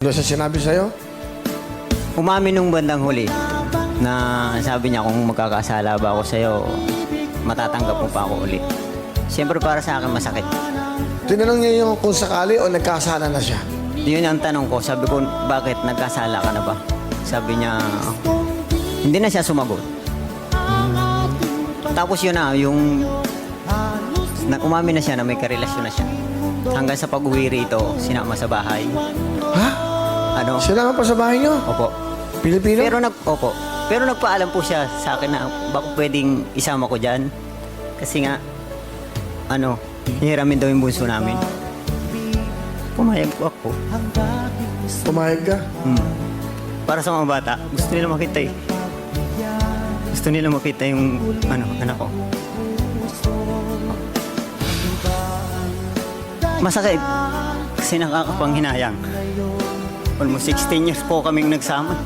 Ano siya sinabi sa'yo? Umamin nung bandang huli na sabi niya kung magkakasala ba ako sa'yo, matatanggap mo pa ako uli. Siyempre para sa akin masakit. Tinanong niya yung kung sakali o nagkasala na siya. Yun ang tanong ko. Sabi ko, bakit nagkasala ka na ba? Sabi niya, hindi na siya sumagot. Tapos yun na, yung na umamin na siya na may karelasyon na siya. Hanggang sa pag-uwi rito, sinama sa bahay. Ha? Ano? Sinama pa sa bahay niyo? Opo. Pilipino? Pero nag opo. Pero nagpaalam po siya sa akin na baka pwedeng isama ko diyan. Kasi nga ano, hihiramin daw yung bunso namin. Pumayag po ako. Pumayag ka? Hmm. Para sa mga bata, gusto nila makita eh. Gusto nila makita yung ano, anak ko. Masakit. Kasi nakakapanghinayang. Almost 16 years po kaming nagsama.